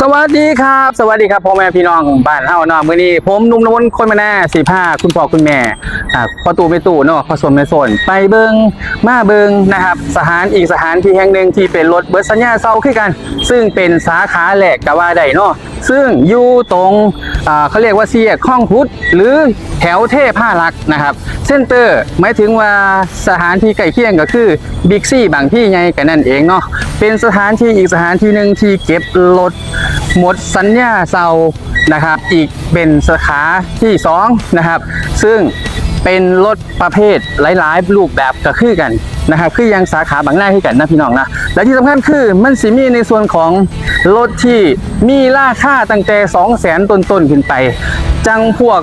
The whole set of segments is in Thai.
สวัสดีครับ สวัสดีครับพ่อแม่พี่น้องบ้านเฮาเนาะมื้อนี้ผมนุ่มนวลคนมาแน่สิพาคุณพ่อคุณแม่อ่าพ่อตู่แม่ตู่เนาะผสมในโซนไปเบิงมาเบิงนะครับ สถานอีกสถานที่แห่งหนึ่งที่เป็นรถเบิร์สัญญาเซาคือกัน ซึ่งเป็นสาขาแหลกกะว่าได้เนาะซึ่งอยู่ตรงเขาเรียกว่าเสียข้องพุทธหรือแถวเทพผ้ารักนะครับเส้นเตอร์หมายถึงว่าสถานที่ใกล้เคียงก็คือบิ๊กซี่บางที่ไงกันนั่นเองเนาะเป็นสถานที่อีกสถานที่หนึ่งที่เก็บรถหมดสัญญาเซานะครับ อีกเป็นสาขาที่2นะครับ ซึ่ง เป็นรถประเภทหลายๆรูปแบบก็คือกันนะครับคือยังสาขาบางหน้าที่กันนะพี่น้องนะและที่สำคัญคือมันสิมีในส่วนของรถที่มีราคาตั้งแต่2 0 0 0 0 0ต้นๆขึ้นไป จังพวก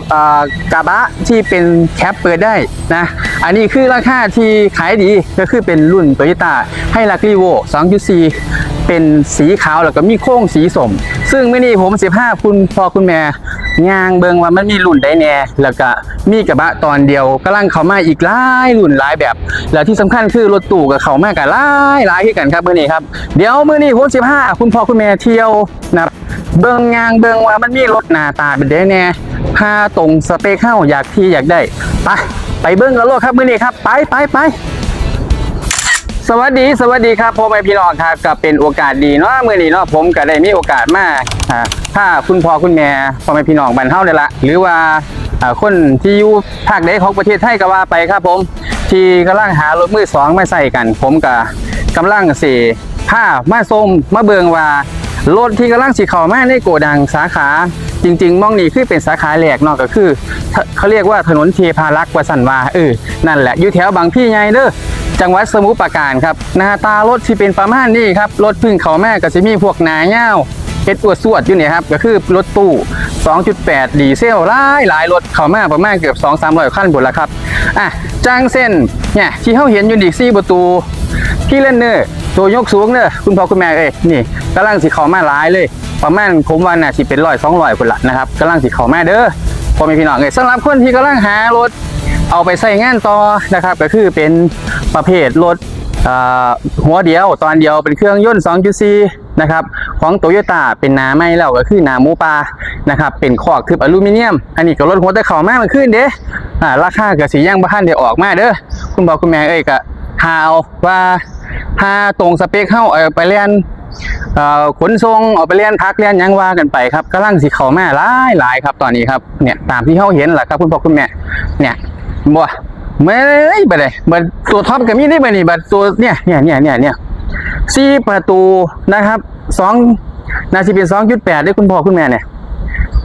กระบะที่เป็นแคปเปิดได้นะอันนี้คือราคาที่ขายดีก็คือเป็นรุ่น t o y ยต้าให้ลักรีโว2.4 เป็นสีขาวแล้วก็มีโค้งสีสม ซึ่งเมื่อนี้ผม 15 คุณพอคุณแม่ ย่างเบิงว่ามันมีรุ่นใดแน่แล้วก็มีกระบะตอนเดียวกำลังเข้ามาอีกหลายรุ่นหลายแบบ แล้วที่สำคัญคือรถตู้กับเขามากันหลายหลายที่กันครับมื่อนี้ครับเดี๋ยวมื่อนี้ผม15คุณพ่อคุณแม่เที่ยวนะครับเบิงยางเบิงว่ามันมีรถหน้าตาเป็นได้แน่พาตรงสเปคเข้าอยากที่อยากได้ไปไปเบิ้งกันโลดครับมื่อนี้ครับไปไปไปสวัสดีสวัสดีครับพ่อแม่พี่น้องครับก็เป็นโอกาสดีเนาะมื้อนี้เนาะผมก็ได้มีโอกาสมาอ่า ถ้าคุณพ่อคุณแม่พ่อแม่พี่น้องบ้านเฮาได้ละ หรือว่าคนที่อยู่ภาคใดของประเทศไทยก็ว่าไปครับผม ที่กำลังหารถมือสองมาใส่กัน ผมก็กำลังสิผ้ามาส้มมาเบิงว่ารถที่กำลังสิเข้ามาในโกดังสาขาจริง ๆ มองนี่คือเป็นสาขาแรกเนาะก็คือ เขาเรียกว่าถนนเทพารักษ์วสันวาเออนั่นแหละอยู่แถวบางพี่ไงเด้อจังหวัดสมุทรปราการครับหน้าตารถที่เป็นประมาณนี้ครับรถพึ่งเขาแม่ก็จะมีพวกหนาเง่า เอ็ดอวดสวดอยู่เนี่ยครับก็คือรถตู้ 2.8 ดีเซลหลายหลายรถเขาแม่ประมาณเกือบ 2 3 0 0ขั้นบนแล้วครับอะจ้างเส้นเนี่ยที่เขาเห็นอยู่ดีซี่ประตูพี่เล่นเนอร์ตัวยกสูงเนอคุณพ่อคุณแม่เอ้ยนี่กำลังสีเขามาหลายเลย ประมาณผมว่าน่ะสิเป็นร้อยสองร้อยคนละนะครับกำลังสีเขามาเด้อพอม่พี่น้องเอ้ยสำหรับคนที่กำลังหารถเอาไปใส่งานต่อนะครับ ก็คือเป็นประเภทรถ หัวเดียวตอนเดียวเป็นเครื่องยนต์ 2.4 นะครับของโตโยต้าเป็นนาไม่แล้วก็คือนาหมูปลานะครับเป็นขอกทึบอลูมิเนียม อันนี้ก็รถหัวแต่เข่ามากมันขึ้นเด้อ่าราคาก็สีย่างบ้านเดี๋ยวออกมาเด้อคุณบอกคุณแม่เอ้ยก็หาเอาว่าถ้าตรงสเปคเข้าไปเรียนขนส่งออกไปเรียนพักเรียนยังว่ากันไปครับกำลังสิเขาแม่หลายหลายครับตอนนี้ครับเนี่ยตามที่เขาเห็นแหละครับคุณพ่อคุณแม่เนี่ยบ่ ไม่ได้ไปเลยบัดตัวท็อปก็มีได้บ่นี่บัดตัวเนี่ยเนี่ยเนี่ยเนี่ยเนี่ยสี่ประตูนะครับสองนาซีเป็นสองจุดแปดได้คุณพ่อคุณแม่เนี่ย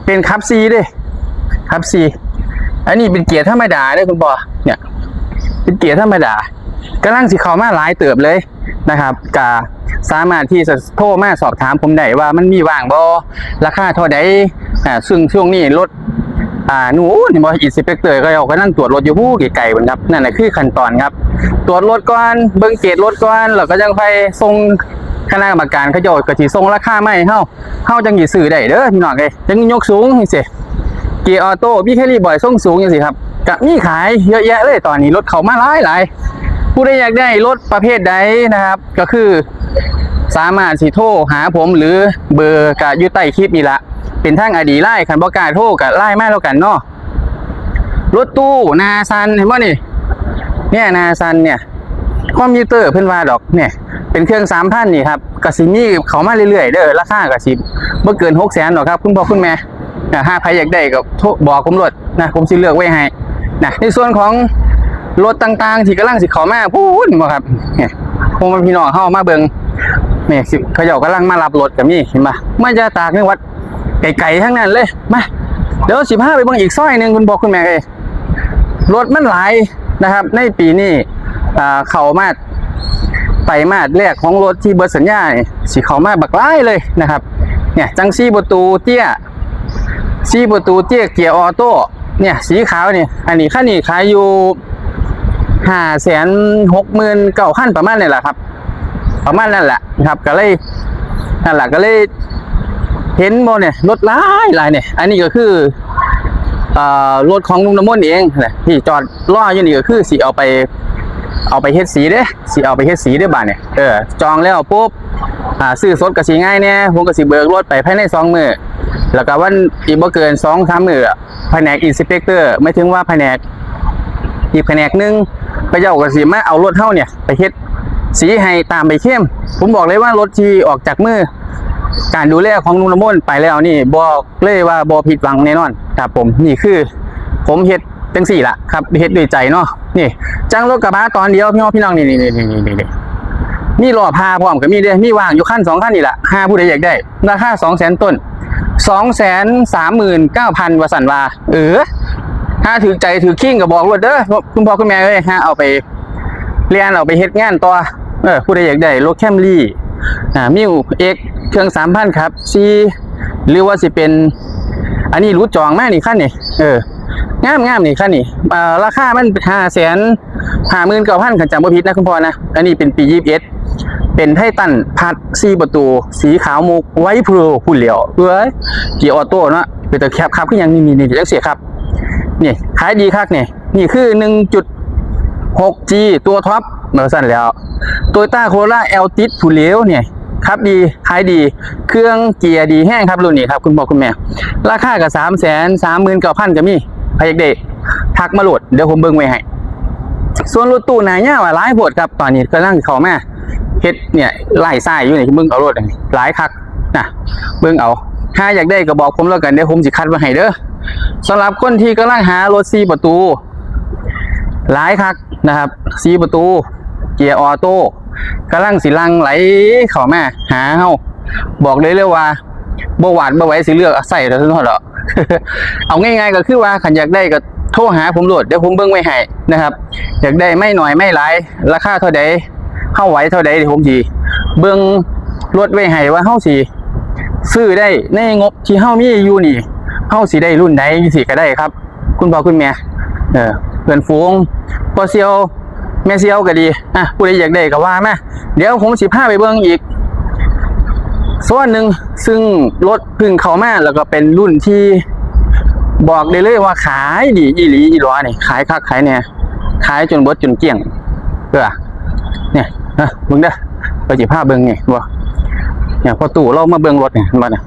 เป็นคับซีด้วยคับซีอันนี้เป็นเกียร์ธรรมดาด้วยคุณพ่อเนี่ย เป็นเกียร์ธรรมดากำลังสิเข้ามาหลายเติบเลยนะครับกาสามารถที่จะโทรมาสอบถามผมได้ว่ามันมีว่างบ่ราคาเท่าใดอ่าซึ่งช่วงนี้รถ อ่าหนูนี่บ่อินสเปกเตอร์ก็เอากำลังตรวจรถอยู่ผู้ไกลๆพุ่นครับนั่นแหละคือขั้นตอนครับ ตรวจรถก่อนเบิ่งเกรดรถก่อนแล้วก็จังไปส่งคณะกรรมการเขาจ้าก็สิส่งราคาไมาให้าเฮาจังสิซื้อได้เด้อพี่น้องเอ้ยจังยกสูงจังซี่เกียร์ออโต้พี่แคลี่บ่อยส่งสูงอย่างสิครับกับมีขายเยอะแยะเลยตอนนี้รถเขามาหลายหลายผู้ใดอยากได้รถประเภทใดนะครับ ก็คือสามารถสิโทรหาผมหรือเบอร์กับยู่ใต้คลิปนี่ละ เป็นทางอดีไล่คันบอกล้าโทรกับไล่มาแล้วกันเนาะรถตู้นาซันเห็นป่นี่ เนี่ยนาซันเนี่ยคอมพิวเตอร์เพิ่นว่าดอกเนี่ยเป็นเครื่องสามพันนี่ครับกสิมีเขามาเรื่อยๆเด้อราคากสิบเมื่อเกินหกแสนหรอกครับ คุณพ่อคุณแม่นะถ้าใครอยากได้ก็โทรบอกผมรถนะผมสิเลือกไว้ให้นะในส่วนของรถต่างๆ ที่กำลังสิเขามาพูดบ่ครับเนี่ยผมเป็นพี่น้องเฮามาเบิ่งเนี่ยเขาเจ้ากำลังมารับรถกับนี่เห็นปะมาจะตากจังหวัด ไกลๆทั้งนั้นเลย มาเดี๋ยวสิพาไปบิ่งอีกซอยหนึ่งคุณพ่อคุณแม่เอ้ยรถมันหลายนะครับ ในปีนี้เขามาไตรมาสแรกของรถที่เบิร์สัญญาเนี่ยสีเขามาบักไล่เลยนะครับเนี่ยจังซี่ประตูเตี้ยซี่ประตูเตี้ยเกียร์ออโต้เนี่ยสีขาวเนี่ยอันนี้ขั้นนี้ขายอยู่ห้าแสนหกหมื่นเก้าขั้นประมาณนี่แหละครับ ประมาณนั่นแหละครับก็เลยนั่นแหละก็เลย เห็นโมเนี่ยรถหลายหลายเนี่ย อันนี้ก็คืออ่อรถของลุงน้ำมนต์เองนะที่จอดล่ออยู่นี่ก็คือสีเอาไป เอาไปเฮ็ดสีเด้สีเอาไปเฮ็ดสีเด้บ้านเนี่ยเออจองแล้วปุ๊บอ่าซื้อสดก็สิง่ายแน่ผมก็สิเบิกรถไปภายในสองมือแล้วก็วันอีกบ่เกินสองสามมือแผนกอินสเปกเตอร์ไม่ถึงว่าแผนกอีกแผนกหนึงไปเจ้าก็สิมาเอารถเฮาเนี่ยไปเฮ็ดสีให้ตามไปเข้ม ผมบอกเลยว่ารถที่ออกจากมือ การดูแลของลุงละมุนไปแล้วนี่บอกเลยว่าบอผิดหวังแน่นอนครับผมนี่คือ ผมเฮ็ดจังสี่ละครับเฮ็ดด้วยใจเนาะนี่จ้างรถกระบะตอนเดียวพี่น้องพี่น้องนี่นี่นี่นี่นี่นี่มีรอพาพร้อมก็มีเด้มีว่างอยู่ขั้นสองขั้นนี่แหละห้าผู้ใดอยากได้ราคาสองแสนต้นสองแสนสามหมื่นเก้าพันวสันวาเออถ้าถือใจถือขิ้งก็บบอกรถเด้อคุณพ่อคุณแม่เอ้ยฮะเอาไปเรียนเอาไปเฮ็ดงานต่อเออผู้ใดอยากได้รถแคมรี่อ่ามิวเอ็ก เครื่องสามพันครับซีหรือว่าสิเป็น อันนี้รู้จองมากนี่ขั้นนี่เอองามงามนี่ขั้นนี่ราคามันห้าแสนห้าหมื่นเก้าพันขันจำบ่ผิดนะคุณพ่อนะ อันนี้เป็นปียี่สิบเอ็ดเป็นไททันพัดซีประตู สีขาวมุกไว้พลูหุ่นเหลียวเอ้ยเกียร์ออโต้เนาะเป็นแต่แคบครับขึ้นยังนี่นี่นี่เดี๋ยวเสียครับนี่ขายดีคักนี่ยนี่คือหนึ่งจุด 6G ตัวท็อปเมื่อสั้นแล้วโตโยต้าโคล่าเอลติสผู้เหลวเนี่ย ครับดีขายดี เครื่องเกียร์ดีแห้งครับรุ่นนี้ครับคุณพ่อคุณแม่ ราคากับสามแสนสามหมื่นเก้าพันก็มีพายกเดชทักมาโหลดเดี๋ยวผมเบิ่งไว้ให้ส่วนรถตู้นายเนี่ยว่าหลายโพดครับตอนนี้กำลังเข้ามาเฮ็ดเนี่ยไล่ทรายอยู่นี่เบิ่งเอารถนี่หลายคักนะเบิ่งเอาถ้าอยากได้ก็บอกผมแล้วกันเดี๋ยวผมสิคัดไว้ให้เด้อสำหรับคนที่กำลังหารถ4ประตู หลายคักนะครับสีประตู เกียร์ออโต้ กำลังสิลังไหลเข้ามาหาเฮาบอกเลยเลยว่าบ่หวาดบ่ไหวสิเลือกใส่แล้วทุกคนเนาะเอาง่ายๆก็คือว่าขันอยากได้ก็โทรหาผมโหลดเดี๋ยวผมเบิ่งไว้ให้นะครับ อยากได้ไม่หน่อยไม่หลาย ราคาเท่าใดเฮาไหวเท่าใดเดี๋ยวผมสิเบิ่งรถไว้ให้ว่าเฮาสิซื้อได้ในงบที่เฮามีอยู่นี่เฮาสิได้รุ่นใดสิก็ได้ครับ คุณพ่อคุณแม่เออเพื่อนฝูงพอเซียว ม่เซียวก็ดีอะผู้ใดอยากได้ก็ว่ามาเดี๋ยวผมสิพาไปเบิ่งอีก ส่วนหนึ่งซึ่งรถพึ่งเข้ามาแล้วก็เป็นรุ่นที่บอกได้เลยว่าขายดีอีหลีอีหลอนี่ขายคักขายเนี่ยขายจนเบิดจนเกลี้ยงเด้อเนี่ยนะเบิ่งเด้อไปจิพาเบิ่งไงบ่เนี่ยพอตู่เรามาเบิ่งรถเนี่ยเห็นบ่เนี่ย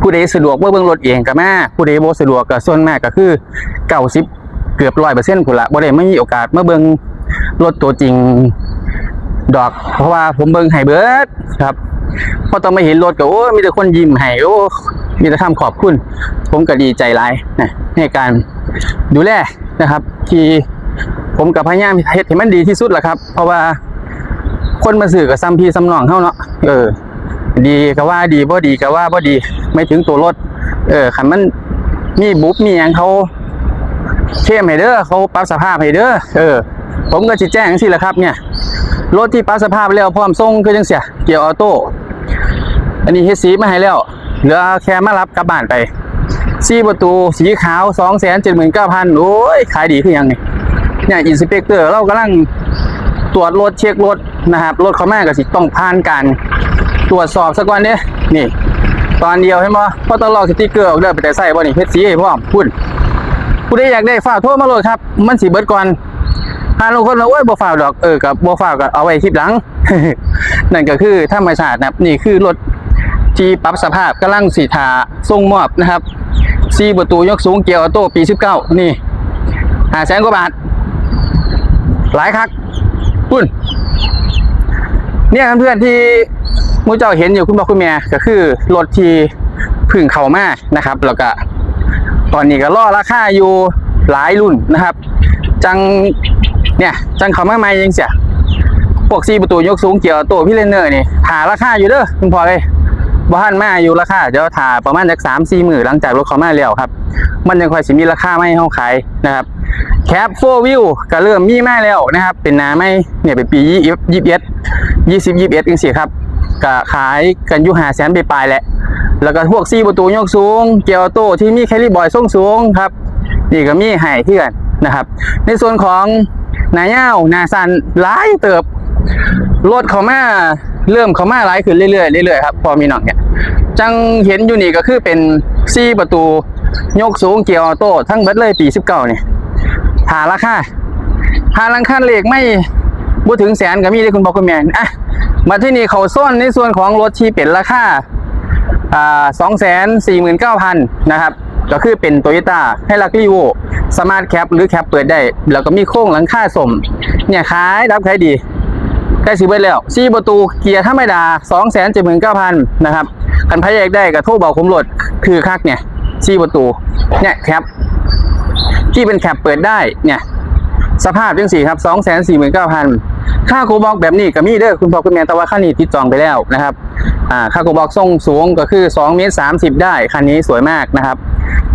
ผู้ใดสะดวกมาเบิ่งรถเองก็มาผู้ใดบ่สะดวกก็ส่วนแม่ก็คือเก่า กก็คือ90เกือบ100%พุ่นละบ่ได้ไม่มีโอกาสเมาเบิ่งรถตัวจริงดอก เพราะว่าผมเบิ่งให้เบิดครับพอต้องมาเห็นรถก็โอ้มีแต่คนยิ้มให้โอ้มีแต่คำขอบคุณ ผมก็ดีใจหลายนะในการดูแลนะครับ ที่ผมกับพยายามเฮ็ดให้มันดีที่สุดแหละครับ เพราะว่าคนมาสื่อกับซ้ำพี่ซ้ำน้องเฮาเนาะเออ ดีก็ว่าดีบ่ดีก็ว่าบ่ดี ไม่ถึงตัวรถ เออคันมันมีบุ๊บมีหยังเขา เข้มให้เด้อเขาปรับสภาพให้เด้อเออ ผมก็สิแจ้งจังซี่แหละครับ เนี่ยรถที่ปรับสภาพแล้วพร้อมส่งคือจังเสียเกียร์ออโต้อันนี้เฮดสีมาให้แล้วเหลือแค่มารับกลับบ้านไปสีประตูสีขาว2 7 9 0 0 0โอ้ย ขายดีคือหยังนี่เนี่ยอินสเปกเตอร์เรากำลังตรวจรถเช็ครถนะครับรถเขาแมาก็สิต้องผ่านการตรวจสอบซะก่อนเด้นี่ ตอนเดียวเห็นบ่พอต้องลอกสติ๊กเกอร์ออกเด้อไปแต่ใส่บ่นี่เฮ็ดสีให้พร้อมพุ่น ผู้ใดอยากได้ฝากโทรมาโหลดครับ มันสิเบิดก่อนหาลงคนว่าโอ้ยบ่ฟ้าดอกเออกับบ่ฟ้าวก็เอาไว้คลิปหลัง นั่นก็คือธรรมชาตินะครับนี่คือรถที่ปรับสภาพกำลังสีทาส่งมอบนะครับซีประตูยกสูงเกียร์ออโต้ปี 19 นี่หาแสนกว่าบาท หลายคักปุ้นเนี่ยเพื่อนที่มูเจ้าเห็นอยู่คุณพ่อคุณแม่ก็คือรถที่พึ่งเข้ามานะครับ แล้วก็ ตอนนี้ก็ล่อราคาอยู่หลายรุ่นนะครับ จังเนี่ยจังเขามาใหม่ยังเสียพวกซีประตูยกสูงเกี่ยวตัวพี่เลนเนอร์นี่ถาราคาอยู่เด้อคุณพ่อเลยบ้านมาอยู่ราคาเดี๋ยวถาประมาณจากสามสี่หมื่นหลังจากรถเขามาแล้วครับ มันยังค่อยสิมีราคาไม่ให้าขายนะครับแคปโฟวิวก็เริ่มมีมาแล้วนะครับ เป็นนาไม่เนี่ยเป็นปียี่ยี่สิบเอ็ดยี่สิบยี่สิบเอ็ดจังสิครับก็ขายกันอยู่หาแสนไปปลายแหละ แล้วก็พวกซีประตูยกสูง เกียร์ออโต้ที่มีแคลิบอยส่งสูงครับนี่ก็มีให้เพื่อนนะครับ ในส่วนของหนาเย้าหนาสันหลายเติบรถเขามาเริ่มเขามาหลายขึ้นเรื่อยๆเรื่อยๆครับพอมีหน่องเนี่ยจังเห็นอยู่นี่ก็คือเป็นซีประตูยกสูงเกียร์ออโต้ทั้งเบิดเลยปี19เก้าเนี่ยหาราคาหาลังคันเหล็กไม่บ่ถึงแสนก็มีได้คุณบอกคุณแมนอะมาที่นี่เขาส้นในส่วนของรถที่เป็นราคา สองแสนสี่หมื่นเก้าพันนะครับ ก็คือเป็นโตโยต้าให้ลักรีโวสมาร์ทแคปหรือแคปเปิดได้ แล้วก็มีโค้งหลังคาสม เนี่ยขายรับขายดีใกล้สิเบิดแล้วซีประตูเกียร์ธรรมดาสองแสนเจ็ดหมื่นเก้าพันนะครับคันพายแยกได้กับโทรเบาคุมรถคือคักเนี่ยซีประตูเนี่ยแคปที่เป็นแคปเปิดได้เนี่ย สภาพจังสี่ครับ2 4 9 0 0 0ค่าคูบอกแบบนี้ก็มีเด้อคุณพ่อคุณแม่แต่ว่าค่านี้ติดจองไปแล้วนะครับอ่าค่าคูบอกส่งสูงก็คือ2เมตร30ได้คันนี้สวยมากนะครับ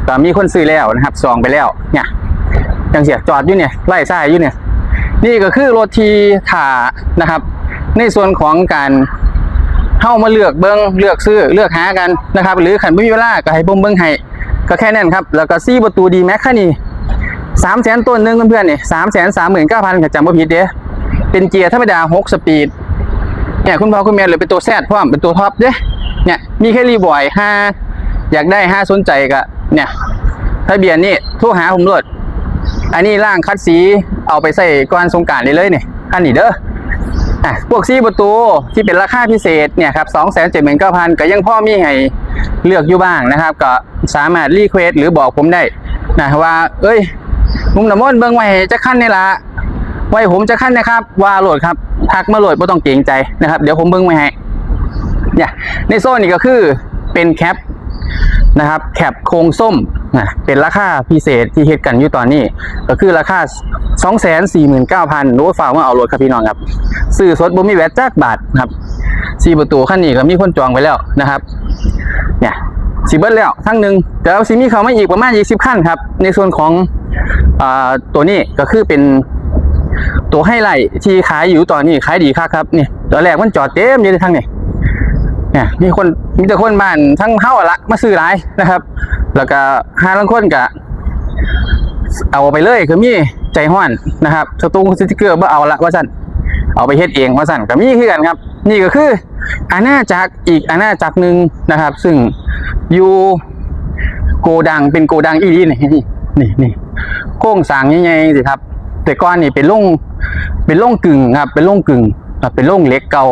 ก็มีคนซื้อแล้วนะครับจองไปแล้วเนี่ยยังเสียจอดอยู่เนี่ยไล่ซ้ายอยู่เนี่ยนี่ก็คือรถทีถ่านะครับ ในส่วนของการเข้ามาเลือกเบิ้งเลือกซื้อเลือกหากันนะครับ หรือขันไม่มีเวลาก็ให้ผมเบิ้งให้ก็แค่นั้นครับ แล้วก็ซี่ประตูดีแม็กคันนี้ สามแสนต้นหนึงเพื่อนๆนี่สามแสนสามหมื่นเก้าพันจำไม่ผิดเด้เป็นเกียร์ธรรมดาหกสปีดเนี่ยคุณพ่อคุณแม่เลยเป็นตัวแซดพร้อมเป็นตัวท็อปเด้เนี่ยมีแค่รีบอยห้าอยากได้ห้าสนใจก็เนี่ยทะเบียนนี่โทรหาผมรวดอันนี้ร่างคัดสีเอาไปใส่ก้อนสงการได้เลยเนี่ยคันนี้เด้ออะพวกซีประตูที่เป็นราคาพิเศษเนี่ยครับสองแสนเจ็ดหมื่นเก้าพันก็ยังพ่อมีให้เลือกอยู่บ้างนะครับ ก็สามารถรีเควสหรือบอกผมได้นะว่า เอ้ย มุมน้ำมนต์เบิ่งไว้ให้จะขั้นนี่ละไว้ผมจะขั้นนะครับ ว่าโหลดครับทักมาโหลดไม่ต้องเกรงใจนะครับ เดี๋ยวผมเบิ่งไว้ให้เนี่ยในโซนนี้ก็คือเป็นแคปนะครับแคปโครงส้มนะเป็นราคาพิเศษที่เฮ็ดกันอยู่ตอนนี้ ก็คือราคา 249,000โน้ตฝากมาเอารถครับพี่น้องครับซื้อสดบ่มีแวตจักบาทครับสี่ประตูคันนี้ก็มีคนจองไปแล้วนะครับเนี่ยสิเบิดแล้วทั้งหนึ่งแต่เอาสิมีเขามาอีกประมาณ20ขั้นครับ ในส่วนของ อ่าตัวนี้ก็คือเป็นตัวให้ไลท์ที่ขายอยู่ตอนนี้ขายดีครับครับนี่ตอนแรกมันจอดเต็มอยู่ในทางนี้เนี่ยมีคนมีแต่คนบ้านทั้งเฮาอะละมาซื้อหลายนะครับ แล้วก็ห้าลังคนก็เอาไปเลยคือมีใจห้อนนะครับสตูงสติกเกอร์บ่เอาละว่าสั่นเอาไปเฮ็ดเองว่าสั่นก็มีคือกันครับ นี่ก็คืออาณาจักรอีกอาณาจักรหนึ่งนะครับ ซึ่งอยู่โกดังเป็นโกดังอีดีนี่นี่นี่นี่ โค้งสางใหญ่ๆสิครับ แต่ก่อนนี่เป็นล่งเป็นล่งกึ่งครับ เป็นล่งกึ่งเป็นล่งเล็กเก่า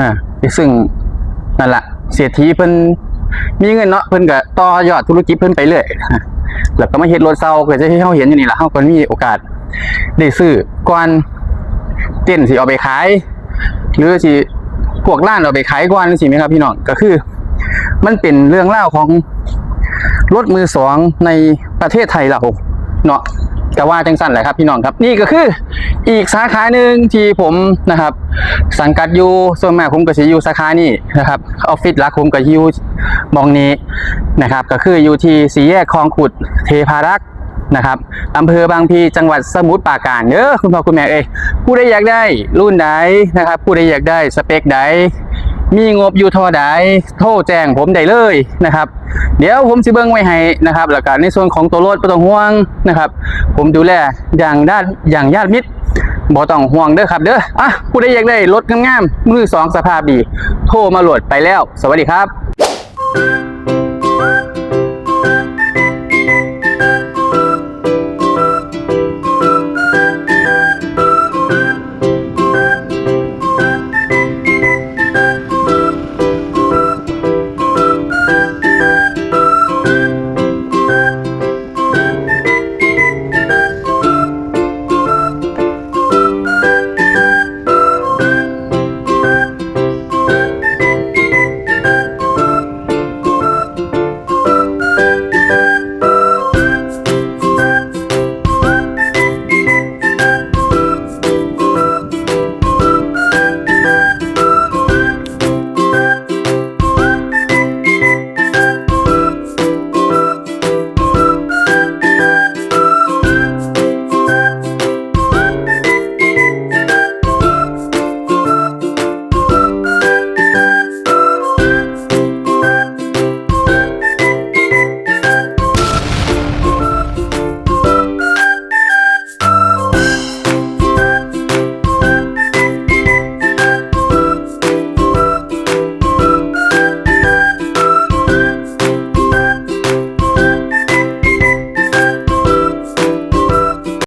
อ่าซึ่งนั่นแหละเศรษฐีเพิ่นมีเงินเนาะเพิ่นก็ต่อยอดธุรกิจเพิ่นไปเรื่อยแล้วก็มาเฮ็ดรถเซาก็จะให้เฮาเห็นอยู่นี่แหละเฮาก็มีโอกาส ได้ซื้อก่อนเต้นสิเอาไปขาย หรือสิพวกร้านเอาไปขายก่อนสิไหมครับพี่น้องก็คือ มันเป็นเรื่องเล่าของรถมือสองในประเทศไทยเรา เนาะแต่ว่าจังสั้นแหละครับพี่น้องครับนี่ก็คืออีกสาขาหนึ่งที่ผมนะครับ สังกัดอยู่ส่วนมากผมก็จะอยู่สาขานี้นะครับออฟฟิศหลักผมก็อยู่มองนี้นะครับ ก็คืออยู่ที่สี่แยกคลองขุดเทพารักษ์นะครับอำเภอบางพีจังหวัดสมุทรปราการเด้อคุณพ่อคุณแม่เอ้ยผู้ใดอยากได้รุ่นใดนะครับ ผู้ใดอยากได้สเปคใด มีงบอยู่เท่าใดโทรแจ้งผมได้เลยนะครับ เดี๋ยวผมสิเบิ้งไว้ให้นะครับหลักการในส่วนของตัวรถบ่ต้องห่วงนะครับ ผมดูแลอย่างด้านอย่างญาติมิตรบ่ต้องห่วงเด้อครับเด้ออะผู้ใดอยากได้รถงามๆมือสองสภาพดีโทรมาโหลดไปแล้ว สวัสดีครับ